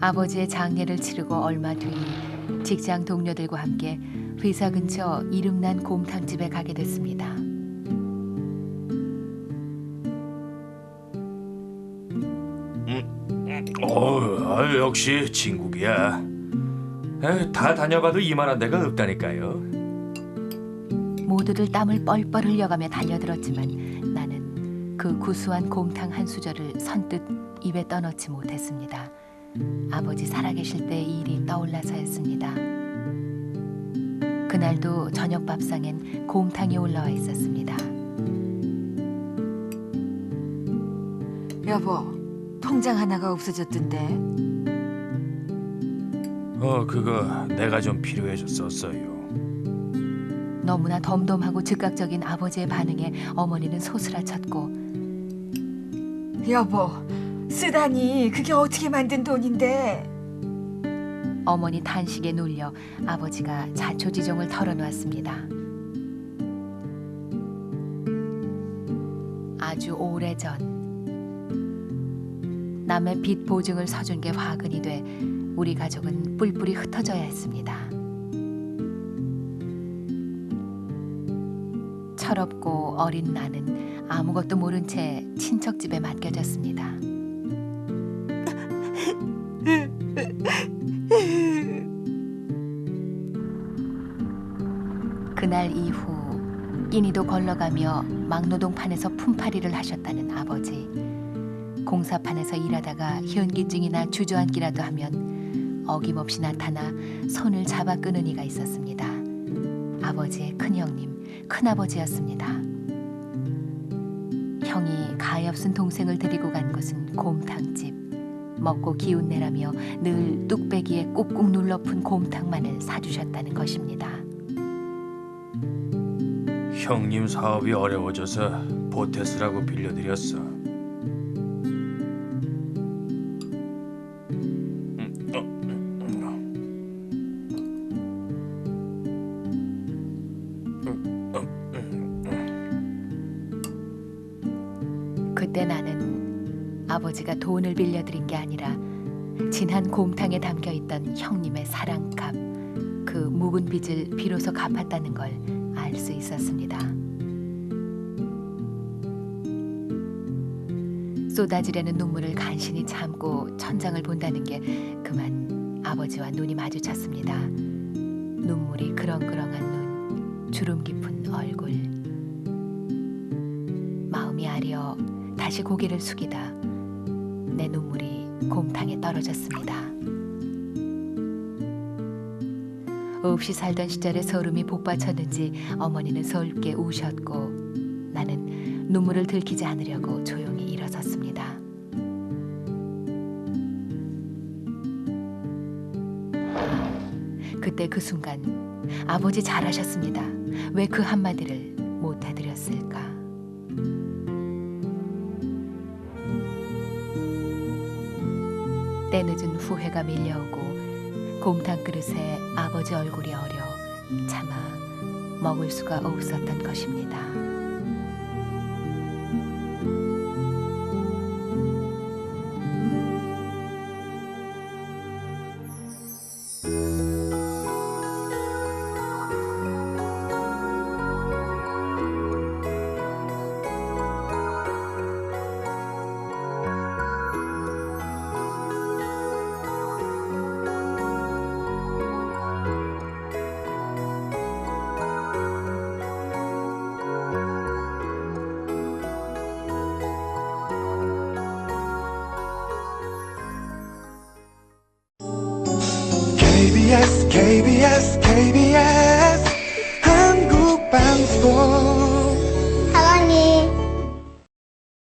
아버지의 장례를 치르고 얼마 뒤 직장 동료들과 함께 회사 근처 이름난 곰탕집에 가게 됐습니다. 어, 아, 역시 진국이야. 에, 다 다녀봐도 이만한 데가 없다니까요. 모두들 땀을 뻘뻘 흘려가며 달려들었지만 나는 그 구수한 곰탕 한 수저를 선뜻 입에 떠넣지 못했습니다. 아버지 살아계실 때 일이 떠올라서였습니다. 그날도 저녁 밥상엔 곰탕이 올라와 있었습니다. 여보, 통장 하나가 없어졌던데. 어, 그거 내가 좀 필요해졌었어요. 너무나 덤덤하고 즉각적인 아버지의 반응에 어머니는 소스라쳤고 여보, 쓰다니 그게 어떻게 만든 돈인데? 어머니 탄식에 놀려 아버지가 자초지종을 털어놓았습니다. 아주 오래전 남의 빚 보증을 서준 게 화근이 돼 우리 가족은 뿔뿔이 흩어져야 했습니다. 철없고 어린 나는 아무것도 모른 채 친척 집에 맡겨졌습니다. 그날 이후 끼니도 걸러가며 막노동판에서 품팔이를 하셨다는 아버지. 공사판에서 일하다가 현기증이나 주저앉기라도 하면 어김없이 나타나 손을 잡아 끄는 이가 있었습니다. 아버지의 큰형님, 큰아버지였습니다. 형이 가엾은 동생을 데리고 간 곳은 곰탕집. 먹고 기운내라며 늘 뚝배기에 꾹꾹 눌러 푼 곰탕만을 사주셨다는 것입니다. 형님 사업이 어려워져서 보태스라고 빌려드렸어. 그때 나는 아버지가 돈을 빌려드린 게 아니라 진한 곰탕에 담겨 있던 형님의 사랑값, 그 묵은 빚을 비로소 갚았다는 걸 알 수 있었습니다. 쏟아지려는 눈물을 간신히 참고 천장을 본다는 게 그만 아버지와 눈이 마주쳤습니다. 눈물이 그렁그렁한 눈, 주름 깊은 얼굴. 마음이 아려 다시 고개를 숙이다 내 눈물이 곰탕에 떨어졌습니다. 없이 살던 시절에 서름이 복받쳤는지 어머니는 서럽게 우셨고 나는 눈물을 들키지 않으려고 조용히 일어섰습니다. 그때 그 순간 아버지 잘하셨습니다. 왜 그 한마디를 못 해드렸을까? 때늦은 후회가 밀려오고 곰탕 그릇에 아버지 얼굴이 어려 차마 먹을 수가 없었던 것입니다. KBS KBS KBS 한국방송